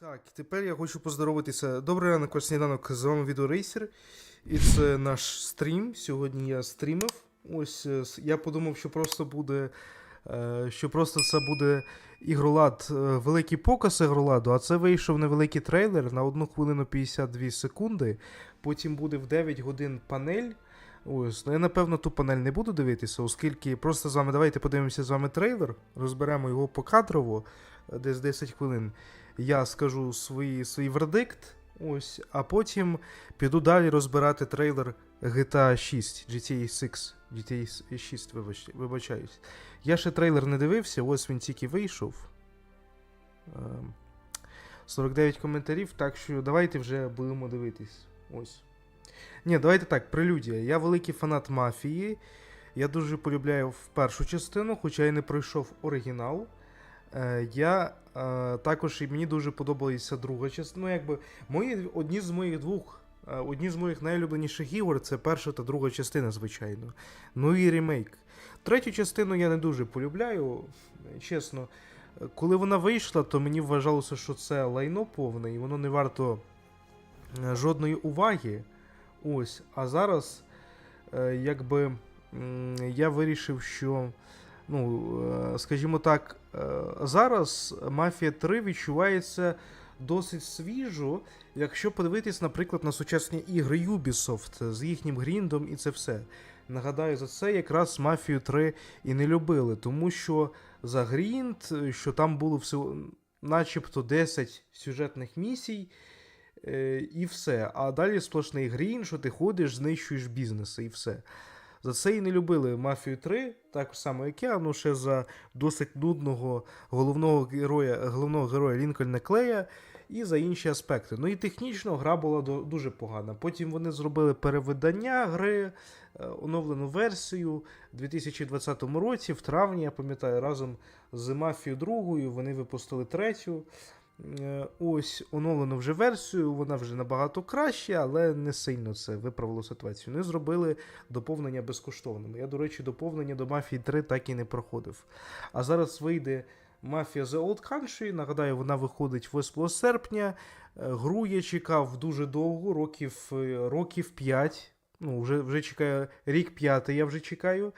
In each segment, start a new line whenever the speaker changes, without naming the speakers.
Так, тепер я хочу поздоровитися. Добрий ранок, сніданок, з вами Відеорейсер. І це наш стрім. Сьогодні я стрімив. Ось е, я подумав, що просто буде. е, Що просто це буде ігролад, е, великий показ ігроладу, а це вийшов невеликий трейлер на 1 хвилину 52 секунди. Потім буде в 9 годин панель. Ось, ну я напевно ту панель не буду дивитися, оскільки просто з вами давайте подивимося з вами трейлер, розберемо його покадрово, десь 10 хвилин я скажу свій, свій вердикт, ось, а потім піду далі розбирати трейлер GTA 6, GTA 6, GTA 6, вибач, вибачаюсь. Я ще трейлер не дивився, ось він тільки вийшов. Ем, 49 коментарів, так що давайте вже будемо дивитись. Ось. Ні, давайте так, прелюдія. Я великий фанат мафії. Я дуже полюбляю в першу частину, хоча я не пройшов оригінал. Е, я е, також і мені дуже подобається друга частина. Ну, якби мої одні з моїх двох. е, Одні з моїх найулюбленіших ігор це перша та друга частина, звичайно. Ну і ремейк. Третю частину я не дуже полюбляю, чесно. Коли вона вийшла, то мені вважалося, що це лайно повне, і воно не варто жодної уваги. Ось. А зараз, якби я вирішив, що ну, е, скажімо так, е, зараз Мафія 3 відчувається досить свіжо, якщо подивитись, наприклад, на сучасні ігри Ubisoft з їхнім гріндом і це все. Нагадаю, за це якраз Мафію 3 і не любили, тому що за грінд, що там було всього начебто 10 сюжетних місій. е, І все. А далі сплошний грін, що ти ходиш, знищуєш бізнеси і все. За це і не любили Мафію 3, так само як я, ну ще за досить нудного головного героя, головного героя Лінкольна Клея і за інші аспекти. Ну і технічно гра була дуже погана. Потім вони зробили перевидання гри, е, оновлену версію у 2020 році, в травні, я пам'ятаю, разом з Мафією 2 вони випустили третю. Е, Ось оновлену вже версію, вона вже набагато краще, але не сильно це виправило ситуацію. Вони зробили доповнення безкоштовними. Я, до речі, доповнення до Мафії 3 так і не проходив. А зараз вийде Мафія The Old Country. Нагадаю, вона виходить 8 серпня. Е, Гру я чекав дуже довго, років, е, років 5. Ну, вже, вже чекаю рік п'ятий, я вже чекаю.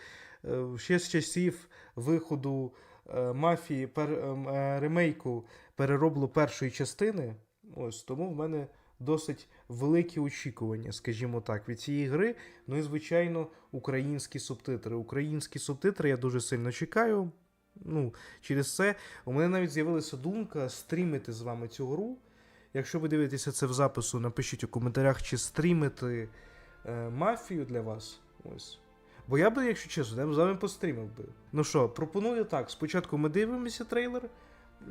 Ще з часів виходу мафії пер, ем, е, ремейку перероблу першої частини. Ось тому в мене досить великі очікування, скажімо так, від цієї гри. Ну і, звичайно, українські субтитри. Українські субтитри я дуже сильно чекаю. Ну, через це у мене навіть з'явилася думка стрімити з вами цю гру. Якщо ви дивитеся це в запису, напишіть у коментарях, чи стрімити е, мафію для вас. Ось. Бо я би, якщо чесно, я б з вами пострімив би. Ну що, пропоную так. Спочатку ми дивимося трейлер,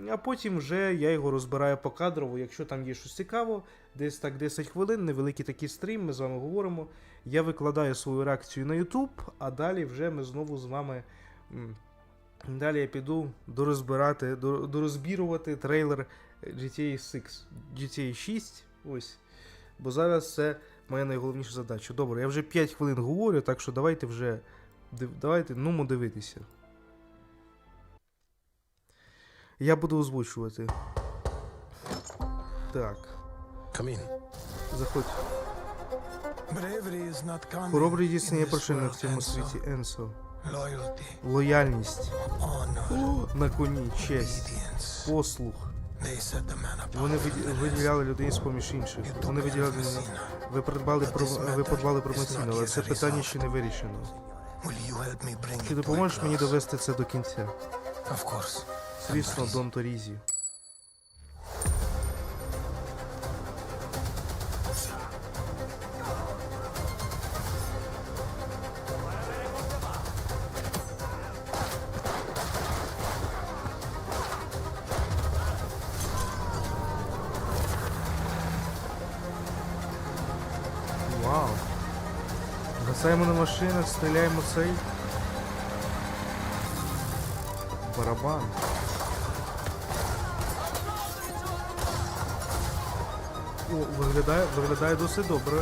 а потім вже я його розбираю по кадрово, якщо там є щось цікаво, десь так 10 хвилин, невеликий такий стрім, ми з вами говоримо. Я викладаю свою реакцію на YouTube, а далі вже ми знову з вами. Далі я піду дорозбирати, дорозбірувати трейлер GTA 6, GTA 6. Ось. Бо зараз це моя найголовніша задача. Добре, я вже 5 хвилин говорю, так що давайте вже. Давайте, ну, дивитися. Я буду озвучувати. Так,
Come in.
заходь. Хоробрість дійсно є
this
в цьому світі Енсо. Лояльність,
honor,
на коні, честь, послух. Вони виділяли людей з поміж інших. Вони виділяли. Ви придбали про ви подбали про Месіна, але це питання ще не вирішено.
A
допоможеш мені довести це до кінця? Звісно, Дон Торізі. Гасаємо на машинах, стріляємо цей. Барабан. О, виглядає, виглядає досить добре.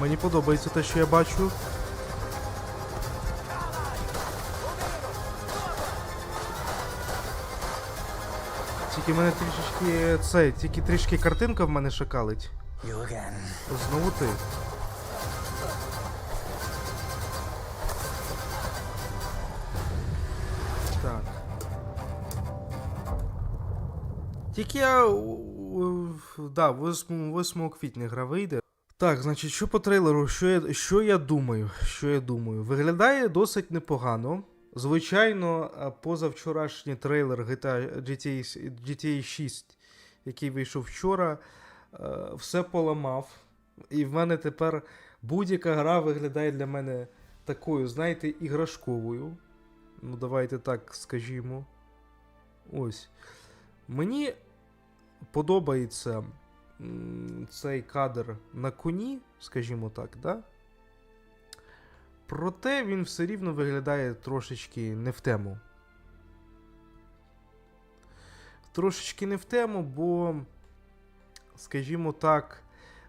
Мені подобається те, що я бачу. Тільки мене трішечки це, тільки трішки картинка в мене шакалить. Знову ти. Тільки я. Да, 8, 8 квітня гра вийде. Так, значить, що по трейлеру, що я, що я думаю? Що я думаю? Виглядає досить непогано. Звичайно, позавчорашній трейлер GTA, GTA, GTA 6, який вийшов вчора, е, все поламав. І в мене тепер будь-яка гра виглядає для мене такою, знаєте, іграшковою. Ну, давайте так скажімо. Ось. Мені подобається цей кадр на коні, скажімо так, да? Проте він все рівно виглядає трошечки не в тему. Трошечки не в тему, бо, скажімо так,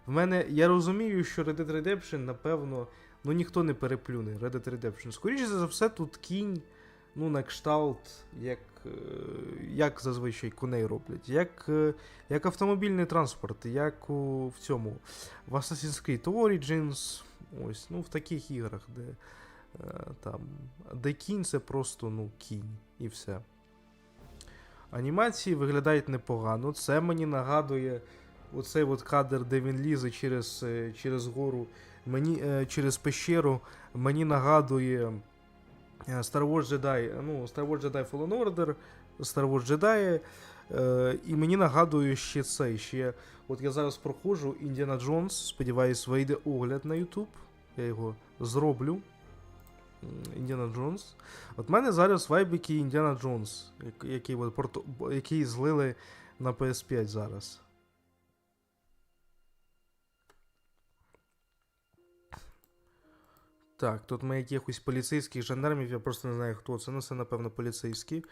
в мене. Я розумію, що Red Dead Redemption, напевно, ну ніхто не переплюне Red Dead Redemption. Скоріше за все, тут кінь, ну, на кшталт, як, як зазвичай коней роблять, як, е, як автомобільний транспорт, як у, в цьому в Assassin's Creed Origins, ось, ну, в таких іграх, де, е, там, де кінь це просто ну, кінь і все. Анімації виглядають непогано. Це мені нагадує оцей от кадр, де він лізе через, е, через гору, мені, е, через пещеру, мені нагадує е, Star Wars Jedi, ну, Star Wars Jedi Fallen Order, Star Wars Jedi. Е, і мені нагадує ще це. Ще, от я зараз проходжу Індіана Джонс, сподіваюсь, вийде огляд на YouTube. Я його зроблю. Індіана Джонс. От мене зараз вайбики Індіана Джонс, як- який, бо- який злили на PS5 зараз. Так, тут ми якихось поліцейських жандармів, я просто не знаю, хто це. Ну, це, напевно, поліцейські.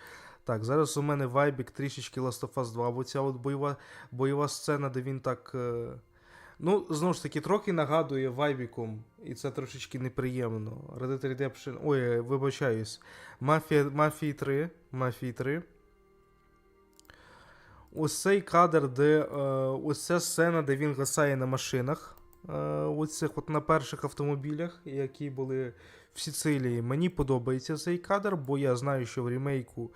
Так, зараз у мене вайбік трішечки Last of Us 2, бо ця от бойова, бойова сцена, де він так. Е... Ну, знову ж таки, трохи нагадує вайбіком, і це трошечки неприємно. Red Dead Redemption. Ой, е, вибачаюсь. Мафія, Мафії 3. Мафії 3. Ось цей кадр, де. Е, ось ця сцена, де він гасає на машинах. Е, ось цих от на перших автомобілях, які були в Сицилії. Мені подобається цей кадр, бо я знаю, що в ремейку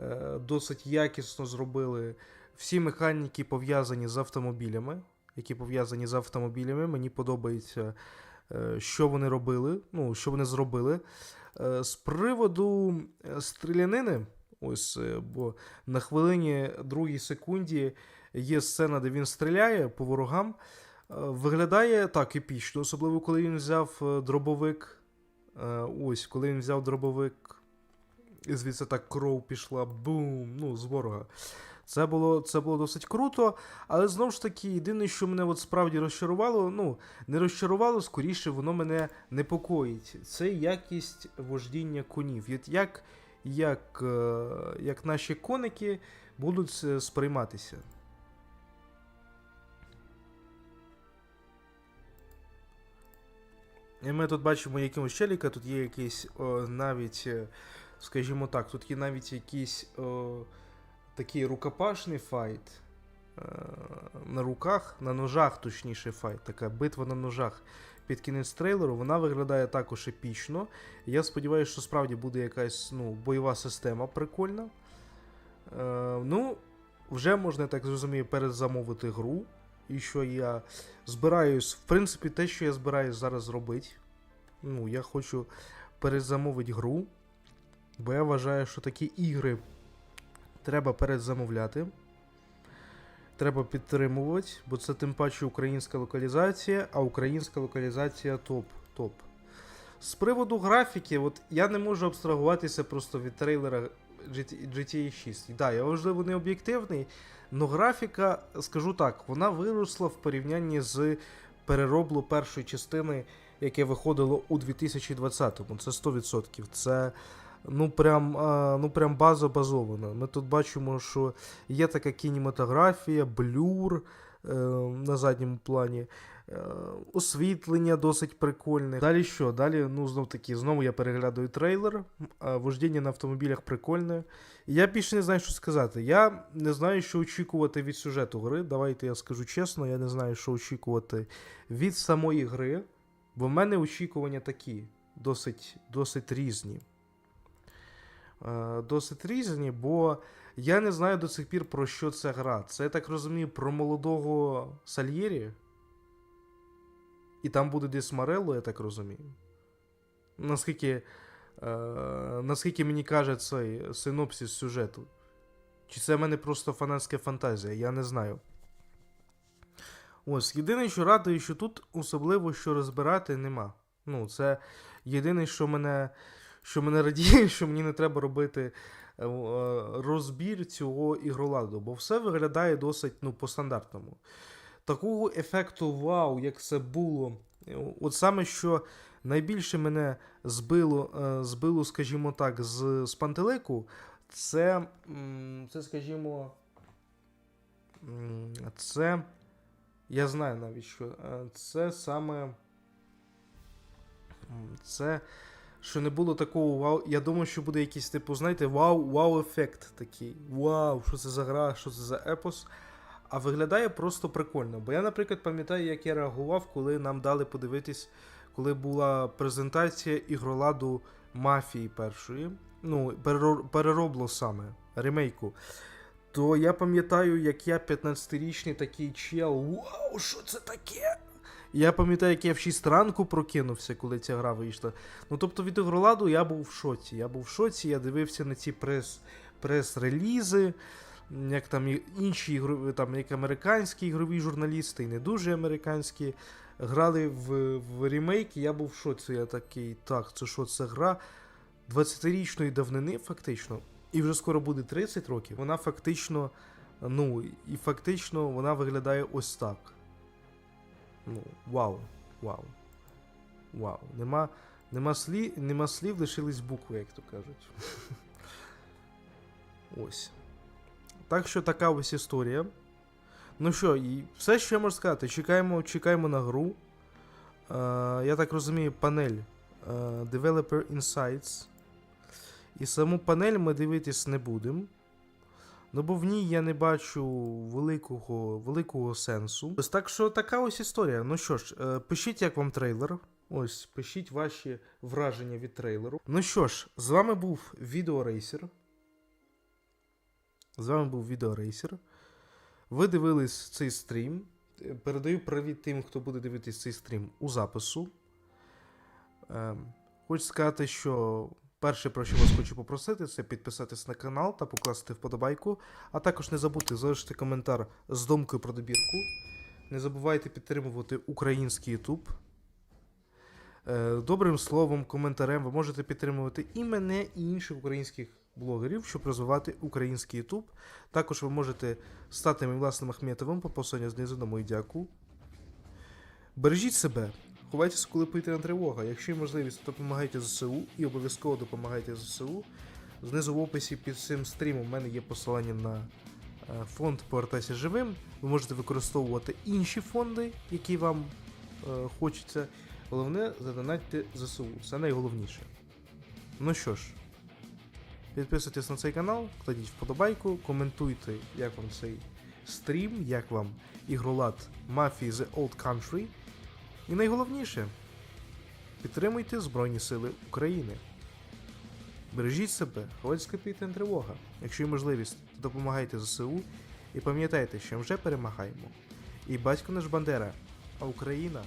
е, досить якісно зробили всі механіки пов'язані з автомобілями. Які пов'язані з автомобілями. Мені подобається, е, що вони робили, ну, що вони зробили. З приводу стрілянини, ось, бо на хвилині другій секунді є сцена, де він стріляє по ворогам. Е, Виглядає так епічно, особливо коли він взяв е, дробовик. Е, Ось, коли він взяв дробовик, і звідси так кров пішла, бум, ну, з ворога. Це було, це було досить круто, але знову ж таки, єдине, що мене от справді розчарувало, ну, не розчарувало, скоріше, воно мене непокоїть. Це якість вождіння конів. Як, як, як наші коники будуть сприйматися. І ми тут бачимо якимось челіка, тут є якийсь навіть, е, скажімо так, тут є навіть якийсь о, такий рукопашний файт. е, На руках, на ножах, точніше, файт, така битва на ножах під кінець трейлеру, вона виглядає також епічно. Я сподіваюся, що справді буде якась ну, бойова система прикольна. Е, ну, вже можна, я так зрозумію, перезамовити гру. І що я збираюсь, в принципі, те, що я збираюсь зараз зробити. Ну, я хочу перезамовити гру. Бо я вважаю, що такі ігри треба передзамовляти. Треба підтримувати, бо це тим паче українська локалізація, а українська локалізація топ. топ. З приводу графіки, от я не можу абстрагуватися просто від трейлера GTA 6. Так, да, я можливо не об'єктивний, але графіка, скажу так, вона виросла в порівнянні з перероблу першої частини, яке виходило у 2020-му. Це 100%. Це ну прям, ну прям база базована. Ми тут бачимо, що є така кінематографія, блюр, на задньому плані. Е, освітлення досить прикольне. Далі що? Далі, ну, знов таки, знову я переглядаю трейлер. Вождіння на автомобілях прикольне. Я більше не знаю, що сказати. Я не знаю, що очікувати від сюжету гри. Давайте я скажу чесно, я не знаю, що очікувати від самої гри. Бо в мене очікування такі, досить, досить різні. Е, досить різні, бо я не знаю до сих пір про що ця гра. Це я так розумію про молодого Сальєрі. І там буде десь Марелло, я так розумію. Наскільки, е, наскільки мені каже цей синопсис сюжету. Чи це в мене просто фанатська фантазія, я не знаю. Ось, єдине, що радує, що тут особливо що розбирати нема. Ну, це єдине, що мене, що мене радіє, що мені не треба робити е, е, розбір цього ігроладу, бо все виглядає досить ну, по-стандартному. Такого ефекту вау, як це було. От саме, що найбільше мене збило, е, збило скажімо так, з, з пантелику, це, це, скажімо, це. Я знаю навіть що. Це саме. Це. Що не було такого вау. Я думаю, що буде якийсь, типу, знаєте, вау, вау-ефект такий. Вау, що це за гра, що це за епос. А виглядає просто прикольно. Бо я, наприклад, пам'ятаю, як я реагував, коли нам дали подивитись, коли була презентація ігроладу мафії першої. Ну, переробло саме ремейку. То я пам'ятаю, як я 15-річний такий чел. Вау, що це таке? Я пам'ятаю, як я в 6 ранку прокинувся, коли ця гра вийшла. Ну тобто від ігроладу я був в шоці. Я був в шоці, я дивився на ці прес, прес-релізи, як там інші ігрові, там, як американські ігрові журналісти, і не дуже американські, грали в, в ремейк, і я був в шоці. Я такий, так, це що, це гра 20-річної давнини, фактично. І вже скоро буде 30 років. Вона фактично, ну, і фактично вона виглядає ось так. Ну, вау, вау. Вау. Нема, нема, слів, нема слів, лишились букви, як то кажуть. Ось. Так що така ось історія. Ну що, і все, що я можу сказати, чекаємо, чекаємо на гру. Е, я так розумію, панель е, Developer Insights. І саму панель ми дивитись не будемо. Ну, бо в ній я не бачу великого, великого сенсу. Ось так що така ось історія. Ну що ж, е, пишіть, як вам трейлер. Ось, пишіть ваші враження від трейлеру. Ну що ж, з вами був Відеорейсер. З вами був Відеорейсер. Ви дивились цей стрім. Передаю привіт тим, хто буде дивитись цей стрім у запису. Ем, хочу сказати, що перше, про що вас хочу попросити, це підписатись на канал та покласти вподобайку. А також не забудьте залишити коментар з думкою про добірку. Не забувайте підтримувати український YouTube. Е, Добрим словом, коментарем ви можете підтримувати і мене, і інших українських блогерів, щоб розвивати український YouTube. Також ви можете стати моїм власним Ахметовим по посиланню знизу на мою дяку. Бережіть себе, ховайтеся, коли повітряна тривога. Якщо є можливість, то допомагайте ЗСУ і обов'язково допомагайте ЗСУ. Знизу в описі під цим стрімом у мене є посилання на е, фонд Повертайся живим. Ви можете використовувати інші фонди, які вам е, хочеться. Головне, задонатьте ЗСУ. Це найголовніше. Ну що ж, підписуйтесь на цей канал, кладіть вподобайку, коментуйте, як вам цей стрім, як вам ігролад Mafia The Old Country. І найголовніше, підтримуйте Збройні Сили України. Бережіть себе, ходь повітряна тривога. Якщо є можливість, то допомагайте ЗСУ і пам'ятайте, що вже перемагаємо. І батько наш Бандера, а Україна